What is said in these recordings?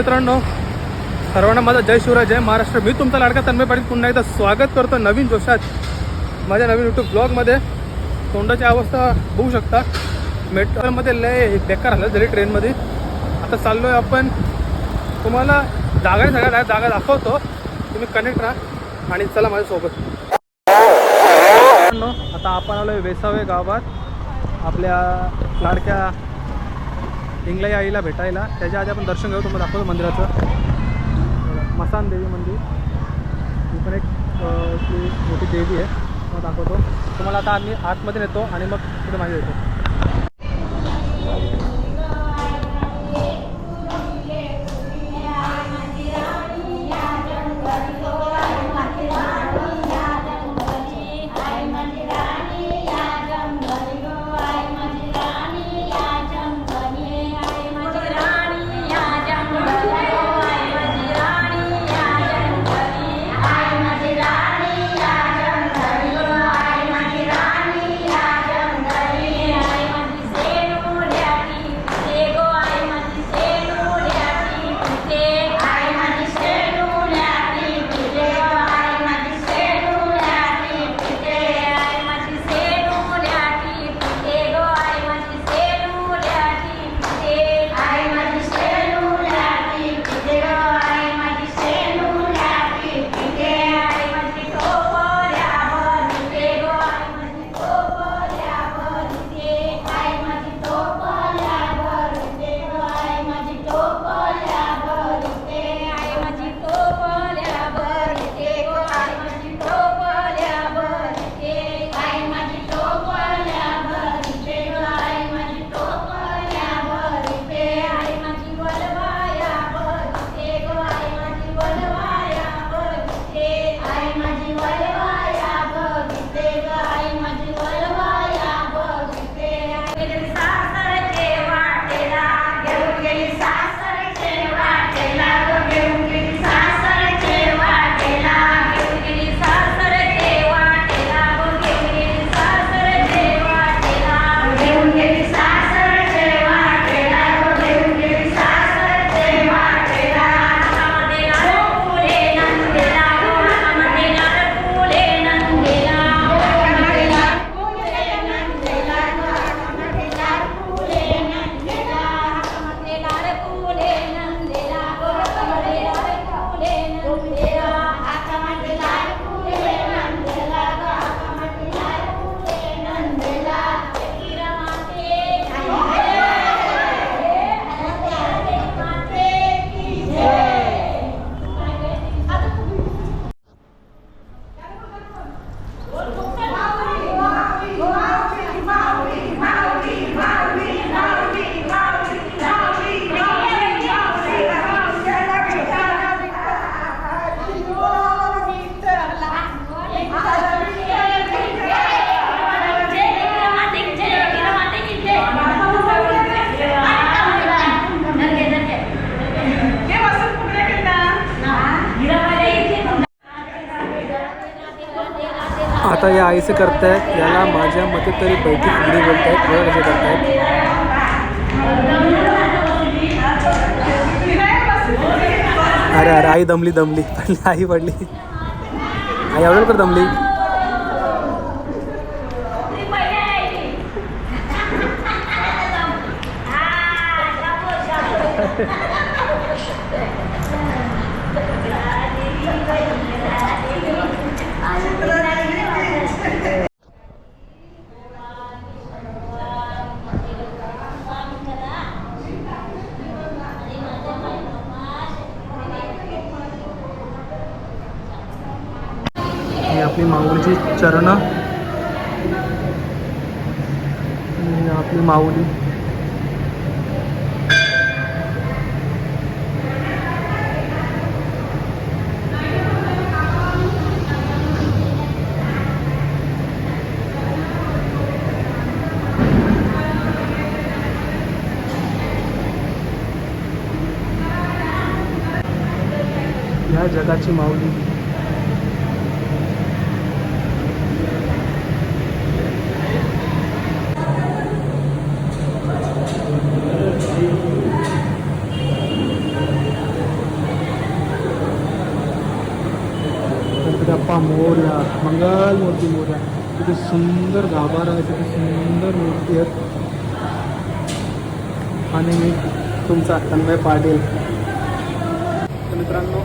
मित्रांनो सर्वांना माझा जय शिवराय जय महाराष्ट्र. मी तुमचा लाडका तन्मय पाटील. पुन्हा एकदा स्वागत करतो नवीन जोशात माझ्या नवीन यूट्यूब ब्लॉगमध्ये तोंडाची अवस्था बघू शकता. मेट्रोमध्ये लय बेकार झालं जरी ट्रेनमध्ये. आता चाललो आहे आपण. तुम्हाला जागा सगळ्या जागा दाखवतो. तुम्ही कनेक्ट राहा आणि चला माझ्यासोबत. आता आपण आलो आहे वेसावे गावात. आपल्या लाडक्या हिंगलाई आईला भेटायला. त्याच्या आधी आपण दर्शन घेऊ तुम्हाला दाखवतो मंदिराचं. मसान देवी मंदिर. ही पण एक मोठी देवी आहे. तुम्हाला दाखवतो. तुम्हाला आता आम्ही आतमध्ये नेतो आणि मग तिथे मागे देतो या आईचं करतायत याला माझ्या मते तरी बैठक पुढे बोलत आहेत बघा कसे करतायत. अरे अरे आई दमली दमली. पडली आई पडली आई आवडेल कर दमली ही आपली माऊलीची चरण. आपली माऊली. या जगाची माऊली. मोरला मंगल मूर्ती आहे किती सुंदर गाभारा आहे तिथे सुंदर मूर्ती आहेत. आणि मी तुमचा तन्मय पाटील. तर मित्रांनो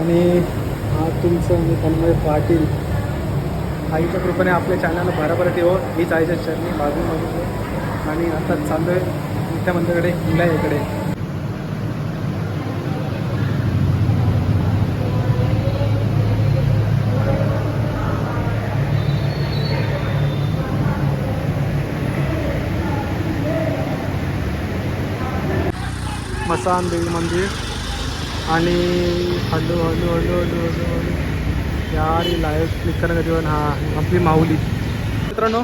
आणि हा तुमचं मी तन्मय पाटील. आईच्या कृपेने आपल्या चॅनल बराबर ठेव. हीच आईच्या चरणी बाजू आणि आता चालू आहे मोठ्या मंदिराकडे हिंगला इकडे. मसान देवी मंदिर आणि हळू हळू हळू हळू हळू हळू यार लाईव्ह क्लिक करणं जीवन हा आपली माऊली. मित्रांनो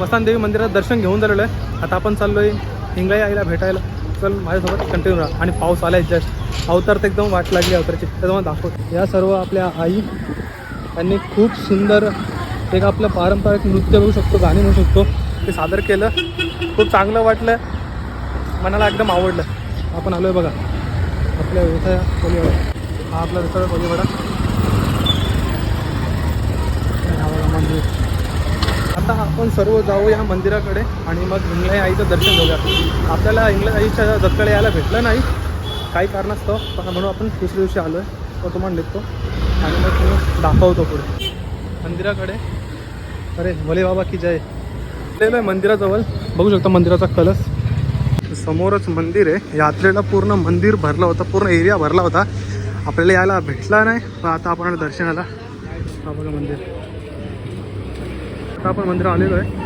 मसान देवी मंदिरात दर्शन घेऊन झालेलं आहे. आता आपण चाललो आहे हिंगळी आईला भेटायला. चल माझ्यासोबत कंटिन्यू राहा. आणि पाऊस आला आहे जस्ट अवतार तर एकदम वाट लागली अवतारची. त्याच्यामुळे दाखवत या सर्व आपल्या आई त्यांनी खूप सुंदर एक आपलं पारंपरिक नृत्य बघू शकतो गाणी म्हणू शकतो. ते सादर केलं. खूप चांगलं वाटलं. मनाला एकदम आवडलं. आपण आलो आहे बघा. आपल्या व्यवसाय कोलीवाडा. हा आपला व्यवसाय कोलीवाडा. मंदिर आता आपण सर्व जाऊ या मंदिराकडे आणि मग हिंगलाई आईचं दर्शन घेऊया. आपल्याला इंगला आईच्या जत्कडे यायला भेटलं नाही. काही कारणास्तव पण म्हणून आपण दुसऱ्या दिवशी आलो आहे तो तुम्हाला निघतो. आणि मग तुम्ही दाखवतो पुढे. मंदिराकडे. अरे भोले बाबा की जय. आहे मंदिराजवळ. बघू शकता मंदिराचा कलश. समोरच मंदिर आहे. यात्रेला पूर्ण मंदिर भरलं होतं पूर्ण एरिया भरला होता. आपल्याला यायला भेटला नाही पण आता आपण दर्शनाला बघा मंदिर. आता आपण मंदिर आलेलो आहे.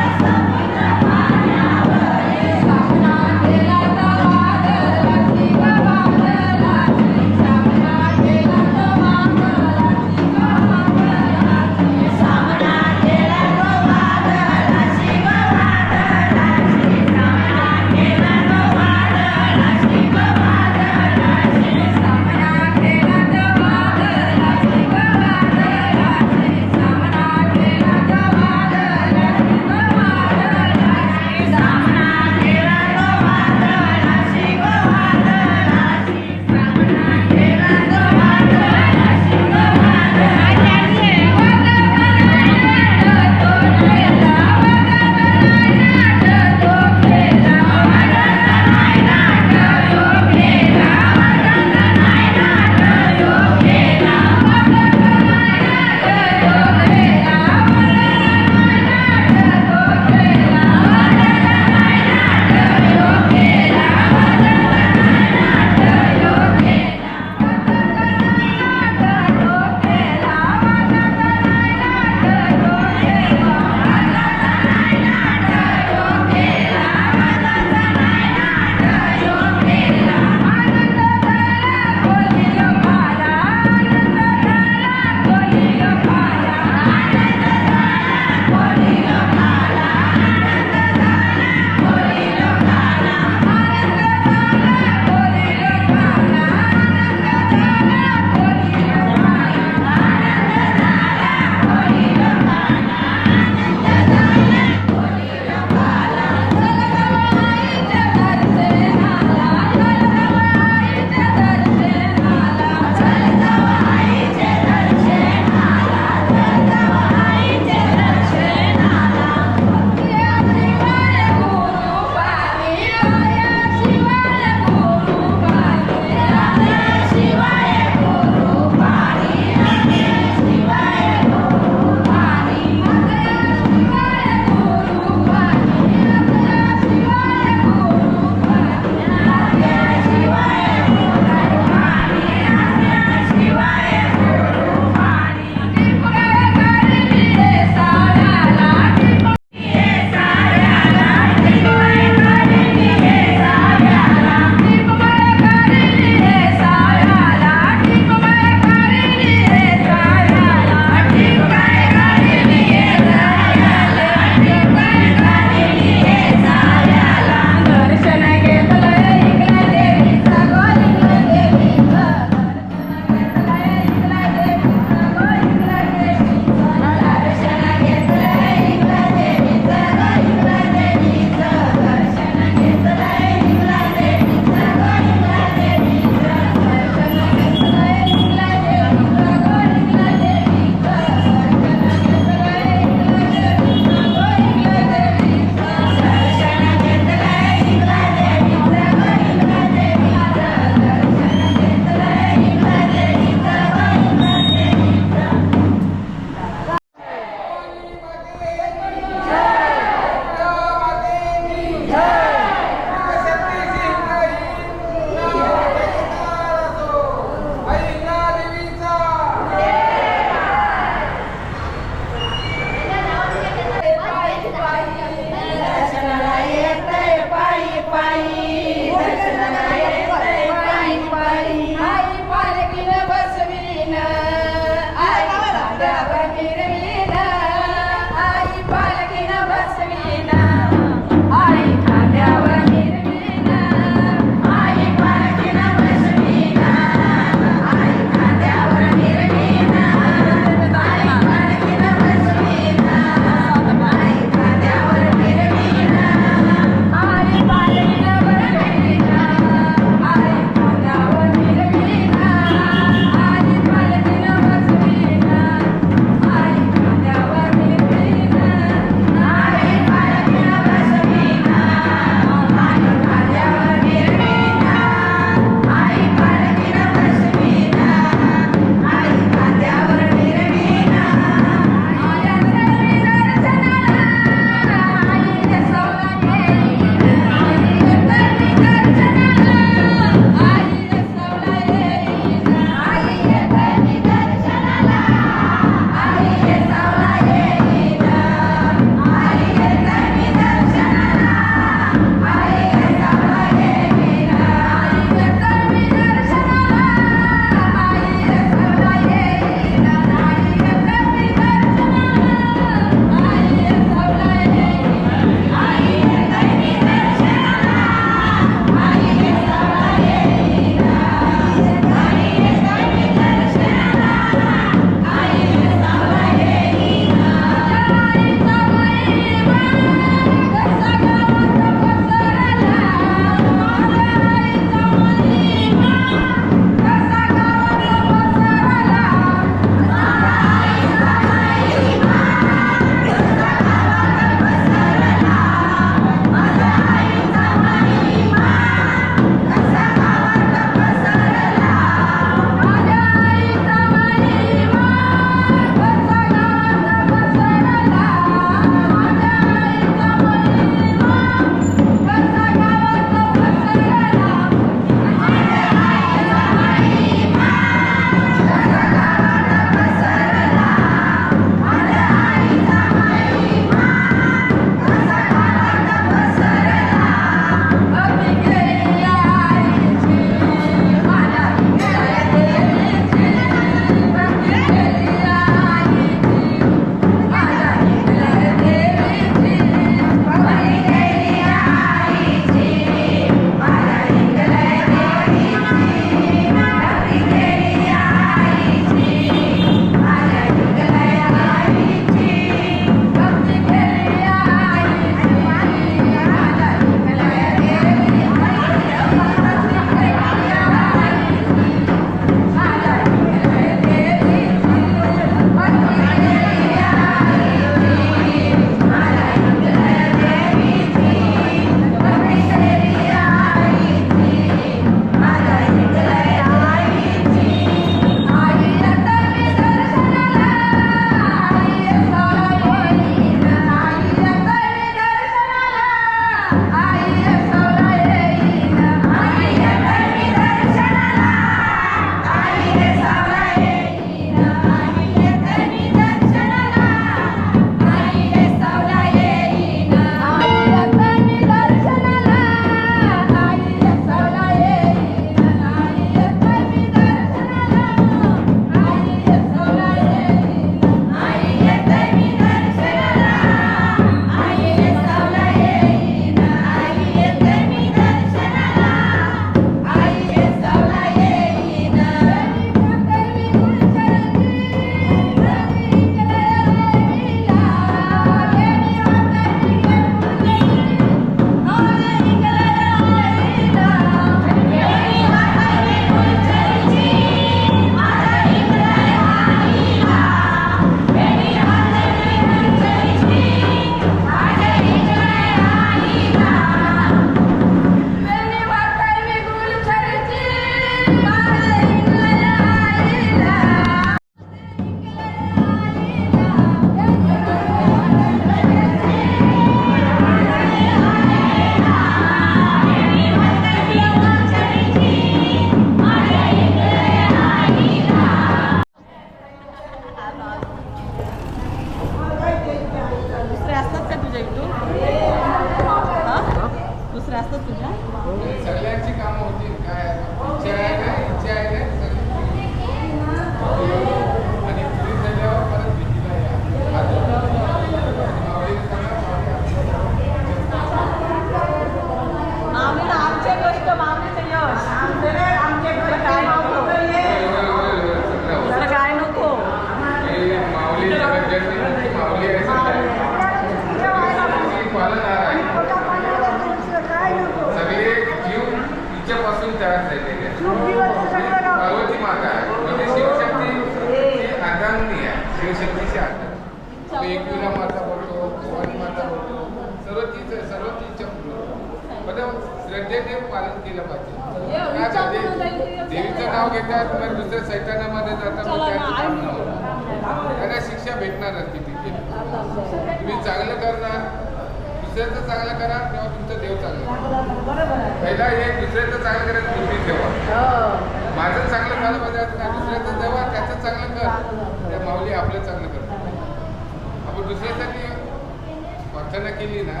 प्रार्थना केली ना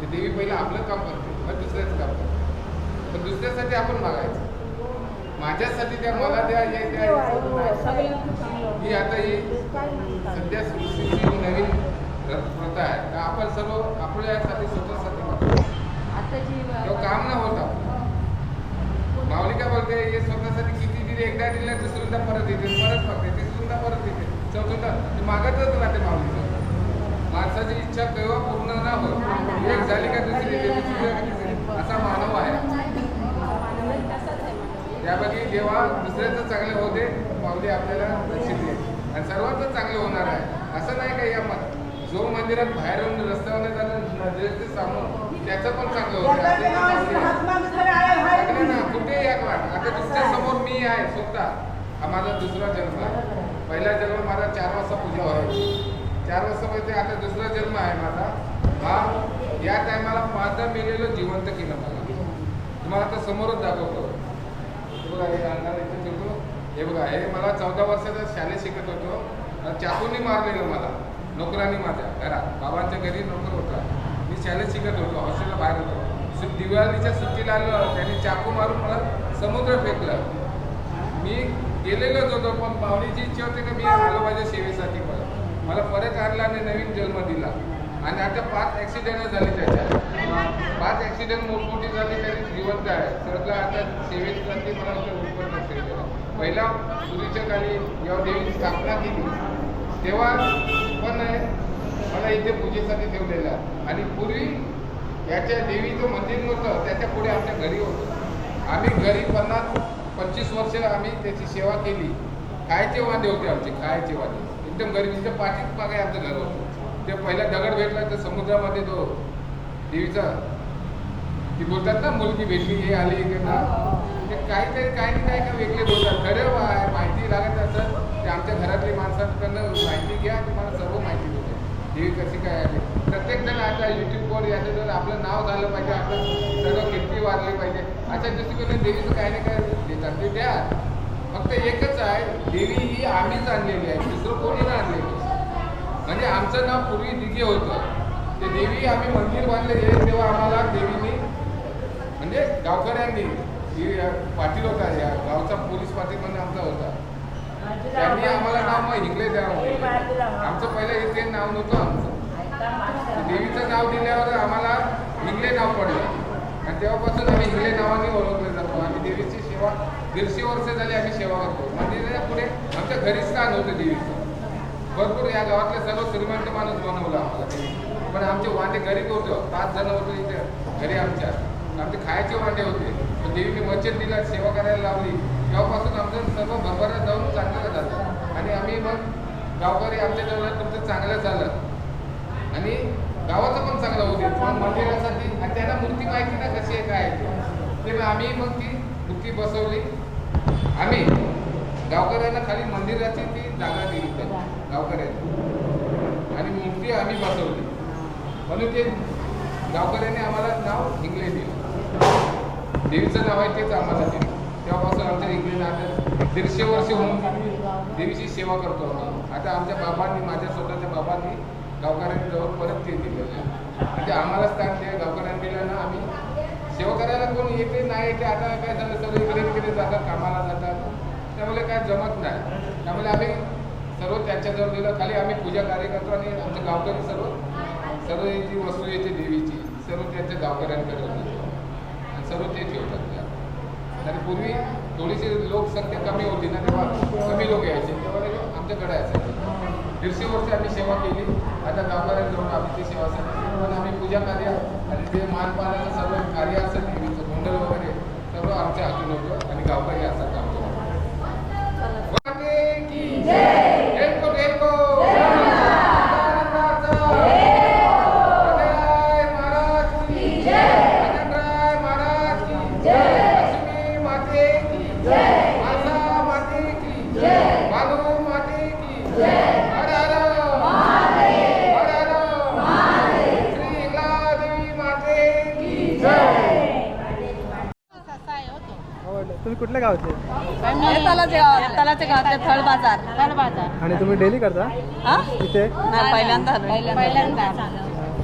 तर देवी पहिलं आपलं काम करते मग दुसऱ्याचं काम करते. पण दुसऱ्यासाठी आपण मागायचं. माझ्यासाठी द्या मला द्या हे द्या ही आता ही सध्या सृष्टीची नवीन प्रथा आहे. का आपण सर्व आपल्यासाठी स्वतःसाठी मागतो. तो काम न होता. माऊली काय बोलते हे स्वतःसाठी किती दिले एकदा दिले दुसऱ्यांदा परत येते परत मागते तिसऱ्यांदा परत येते. चौथ्यांदा ते मागतच राहते माऊलीचं. माणसाची इच्छा केव्हा पूर्ण न होत. एक झाली का दुसरी असा मानव आहे. त्यापैकी जेव्हा दुसऱ्याचं चांगलं होते माऊली आपल्याला दर्शन देते आणि सर्वांचं चांगलं होणार आहे. असं नाही का या म- जो मंदिरात बाहेरून रस्त्यावर जाणं नजरेचं सामोर त्याचं पण चांगलं होतं. ही ना कुठेही या वाट आता दुसऱ्या समोर मी आहे स्वतः. हा माझा दुसरा जन्म आहे. पहिला जन्म माझा चार वाजता पूजा व्हायची चार वाजता म्हणजे आता दुसरा जन्म आहे माझा. हा या टायमाला माझं मेलेलं जिवंत केलं मला. तुम्हाला आता समोरच दाखवतो. हे बघा हे अंगाला इथे ठेवतो. हे बघा हे मला चौदा वर्षाचा शाळेत शिकत होतो. चाकूनी मारलेलं मला नोकरांनी माझ्या घरात. बाबांच्या घरी नोकर होता. मी शाळेत शिकत होतो हॉस्टेलला बाहेर होतो. दिवाळीच्या सुट्टीला आलो त्यांनी चाकू मारून मला समुद्र फेकलं. मी गेलेलोच होतो पण पाहुणीची इच्छा होती की मी आलो माझ्या सेवेसाठी? मला परत आणला आणि नवीन जन्म दिला. आणि आता पाच ॲक्सिडेंट झाले त्याच्यात. पाच ॲक्सिडेंट मोठमोठी झाली तरी जिवंत आहे. सरकार आता सेवेसाठी मला उत्पन्न असेल पहिला पूर्वीच्या काळी जेव्हा देवीची स्थापना केली तेव्हा पण मला इथे पूजेसाठी ठेवलेला आणि पूर्वी याच्या देवीचं मंदिर नव्हतं त्याच्या पुढे आमच्या घरी होतं. आम्ही घरी पन्नास पंचवीस वर्ष आम्ही त्याची सेवा केली. खायचे वादे होते आमचे? खायचे वादे? एकदम गरिबीच्या पाठीत मागे आमचं घर. होतं ते पहिला दगड भेटला तर समुद्रामध्ये तो देवीचा. ती बोलतात ना मुलगी भेटली हे आली इकडे ना ते काहीतरी काही नाही काही का वेगळे बोलतात. खरं माहिती लागत असत ते आमच्या घरातली माणसांकडनं माहिती घ्या तुम्हाला सर्व माहिती देते देवी कशी काय आली? प्रत्येक जण आता युट्यूबवर याचं जर आपलं नाव झालं पाहिजे आपलं सर्व कीर्ती वाढली पाहिजे. अशा दृष्टीकोने देवीचं काही नाही काय देतात. ते द्या. फक्त एकच आहे देवी ही आम्हीच आणलेली आहे दुसरं कोणी आणलेली. म्हणजे आमचं नाव पूर्वी दिघे होतं. ते देवी आम्ही मंदिर बांधलेले तेव्हा आम्हाला देवीने म्हणजे गावकऱ्यांनी पाटील होता या गावचा पोलीस पाटील म्हणून आमचा होता. त्यांनी आम्हाला नाव मग हिंगले द्यावं आमचं पहिलं इथे नाव नव्हतं आमचं. देवीचं नाव दिल्यावर आम्हाला हिंगले नाव पडलं. आणि तेव्हापासून आम्ही हिंगले नावाने ओळखले जातो आम्ही देवीची सेवा दीडशे वर्ष झाली आम्ही सेवा करतो. म्हणजे मंदिराच्या पुढे आमच्या घरी स्थान होतं देवीचं भरपूर या गावातले सर्व श्रीमंत माणूस बनवलं आम्हाला पण आमचे वांडे गरीब होतं. पाच जण होते इथे घरी आमच्या. आमचे खायचे वांडे होते. पण देवीने मच्छर दिला सेवा करायला लावली. तेव्हापासून आमचं सर्व भरभरा जाऊन चांगलं झालं. आणि आम्ही मग गावकरी आमच्या जवळ तुमचं चांगलं झालं. आणि गावाचं पण चांगलं होते पण मंदिरासाठी आणि त्यांना मूर्ती माहिती ना कशी आहे काय आहे ते. आम्ही मग ती मूर्ती बसवली. आम्ही गावकऱ्यांना खाली मंदिराची ती जागा दिली त्यांनी, गावकऱ्यांनी. आणि मूर्ती आम्ही बसवली. म्हणून ते गावकऱ्यांनी आम्हाला नाव हिंगले दिलं. देवीचं नाव आहे तेच आम्हाला दिलं. तेव्हापासून आमच्या हिंगले नाव दीडशे वर्ष होऊन देवीची सेवा करतो आम्ही. आता आमच्या बाबांनी माझ्या स्वतःच्या बाबांनी गावकऱ्यांनी जवळ परत ते दिलेलं आहे. म्हणजे आम्हाला स्थान ते गावकऱ्यांनी दिलं ना आम्ही सेवा करायला कोण येते नाही येते आता काय झालं सर्व इकडे तिकडे जातात कामाला जातात. त्यामुळे काय जमत नाही. त्यामुळे आम्ही सर्व त्यांच्याजवळ दिलं खाली आम्ही पूजा कार्य करतो आणि आमचे गावकरी सर्व सर्व जी वस्तू येते देवीची सर्व त्यांच्या गावकऱ्यांकडे आणि सर्व ते ठेवतात त्या. आणि पूर्वी थोडीशी लोकसंख्या कमी होती ना तेव्हा कमी लोक यायचे. तेव्हा आमच्याकडे असायचे दीडशे वर्ष आम्ही सेवा केली. आता गावकऱ्यांजवळ आम्ही ती सेवा सांगितली पण आम्ही पूजा कार्य आणि ते मानपानाचं सर्व कार्य असतं देवीचं गोंधळ वगैरे सर्व आमच्या हातून होतं आणि गावकरी असतात आमच्या माते की कुठल्या गावचे? येतालाचे गावातले थळ बाजार. थळ बाजार. आणि तुम्ही डेली करता? हा? इथे? नाही पहिल्यांदा आलो पहिल्यांदा.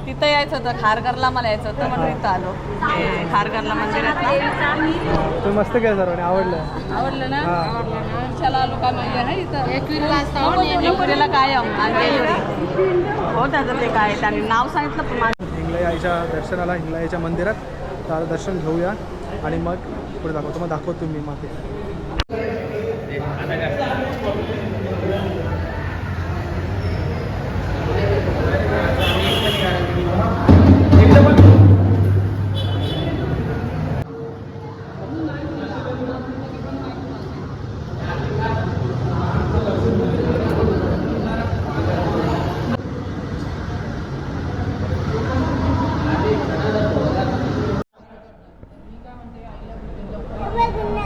तिथं यायचं होतं खारघरला मला यायचं होतं म्हणून इथं आलो. ते खारघरला ना. तुम्ही मस्त केलं सर्वांनी आवडलं. आवडलं ना? हा. आवडलं ना? चला आलो का म्हणजे इथं? एकविरीला कायम. आणि हो त्याचं ते काय त्याने नाव सांगितलं पण माझं हिंगलाई आईच्या दर्शनाला हिंगलाई आईच्या मंदिरात तर दर्शन घेऊया. आणि मग पुढे दाखवतो मग दाखवतो मी मागे you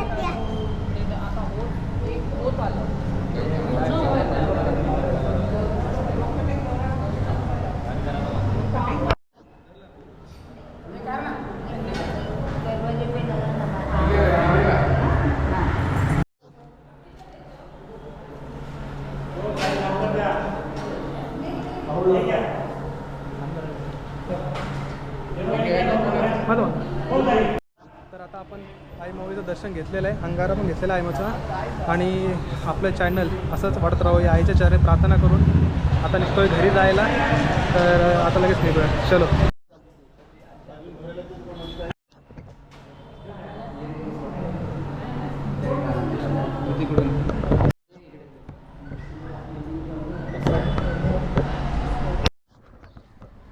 म्हण. तर आता आपण आई माऊलीचं दर्शन घेतलेलं आहे. अंगारा पण घेतलेला आहे माझा आणि आपलं चॅनल असंच वाढत राहू. या आईच्या चरणी प्रार्थना करून आता निघतोय घरी जायला. तर आता लगेच निघूया. चलो.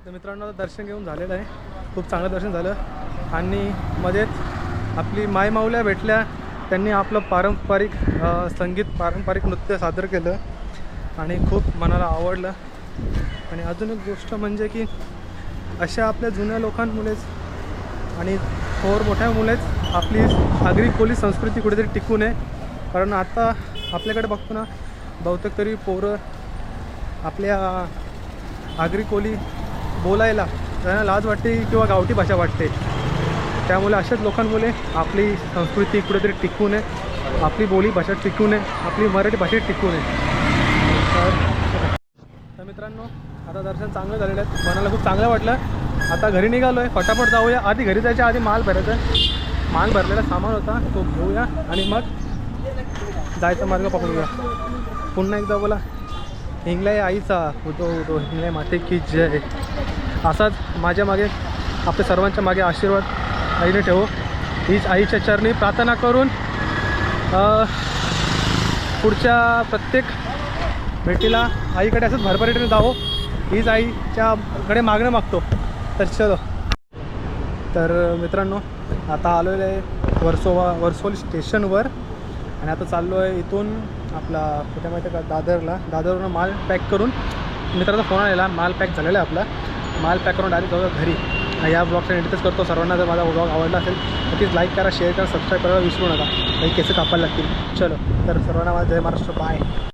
तर मित्रांनो आता दर्शन घेऊन झालेलं आहे. खूप चांगलं दर्शन झालं. आणि मध्येच आपली मायमाऊल्या भेटल्या त्यांनी आपलं पारंपरिक संगीत पारंपरिक नृत्य सादर केलं आणि खूप मनाला आवडलं. आणि अजून एक गोष्ट म्हणजे की अशा आपल्या जुन्या लोकांमुळेच आणि थोर मोठ्या मुलेच आपली आगरी कोली संस्कृती कुठेतरी टिकू नये. कारण आता आपल्याकडे बघतो ना बहुतेक तरी पोरं आपल्या आगरी कोली बोलायला त्यांना लाज वाटते किंवा गावठी भाषा वाटते. त्यामुळे अशाच लोकांमुळे आपली संस्कृती कुठेतरी टिकू नये आपली बोली भाषा टिकू नये आपली मराठी भाषा टिकू नये. तर तर मित्रांनो आता दर्शन चांगलं झालेलं आहे. मनाला खूप चांगलं वाटलं. आता घरी निघालो आहे फटाफट जाऊया. आधी घरी जायच्या आधी माल भरायचा माल भरलेला सामान होता तो घेऊया आणि मग जायचा मार्ग पकडूया. पुन्हा एकदा बोला. हिंगलाय आईचा. उदो उदो हिंगलाय माते की जय. असाच माझ्या मागे आपल्या सर्वांच्या मागे आशीर्वाद. आईने ठेवू. हीच आईच्या चरणी प्रार्थना करून पुढच्या प्रत्येक भेटीला आईकडे असंच भरभराटीने जावो. हीच आईच्याकडे मागणं मागतो. तर चलो. तर मित्रांनो आता आलेलो आहे वर्सोवा वर्सोली स्टेशनवर. आणि आता चाललो आहे इथून आपला कुठे माहिती आहे का दादरला. दादरवरून माल पॅक करून मित्राचा फोन आलेला. माल पॅक झालेला आहे आपला. माल पॅक करून डायरेक्ट जाऊया घरी. या ब्लॉगचा एडिटच करतो. सर्वांना जर माझा ब्लॉग आवडला असेल तर लाईक करा शेअर करा सबस्क्राईब करायला विसरू नका. काही केस कापायला लागतील. चलो तर सर्वांना माझा जय महाराष्ट्र. बाय